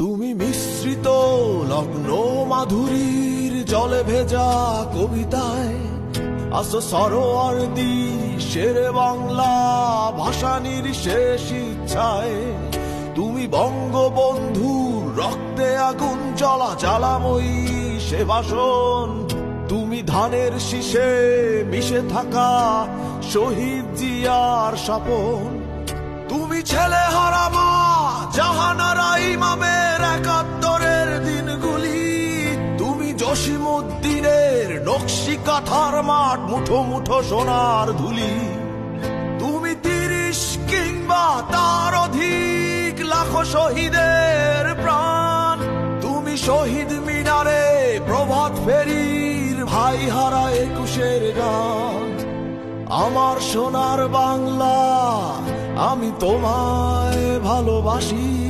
তুমি মিশ্রিত লগ্ন মাধুরীর জলে ভেজা কবিতায়। আসো সরোয়ার দি শেরে বাংলা ভাষানির শেষ ইচ্ছায়। তুমি বঙ্গবন্ধুর রক্তে আগুন জ্বলা জ্বালাময়ী সে বাসন তুমি ধানের শীষে মিশে থাকা শহীদ জিয়ার স্বপন। তুমি ছেলে হারামা জসিমুদ্দিনের নকশি কাঁথার মাঠ মুঠো মুঠো সোনার ধুলি। তুমি তিরিশ কিংবা তার অধিক লাখো শহীদের প্রাণ। তুমি শহীদ মিনারে প্রভাত ফেরির ভাই হারা একুশের গান। আমার সোনার বাংলা আমি তোমায় ভালোবাসি।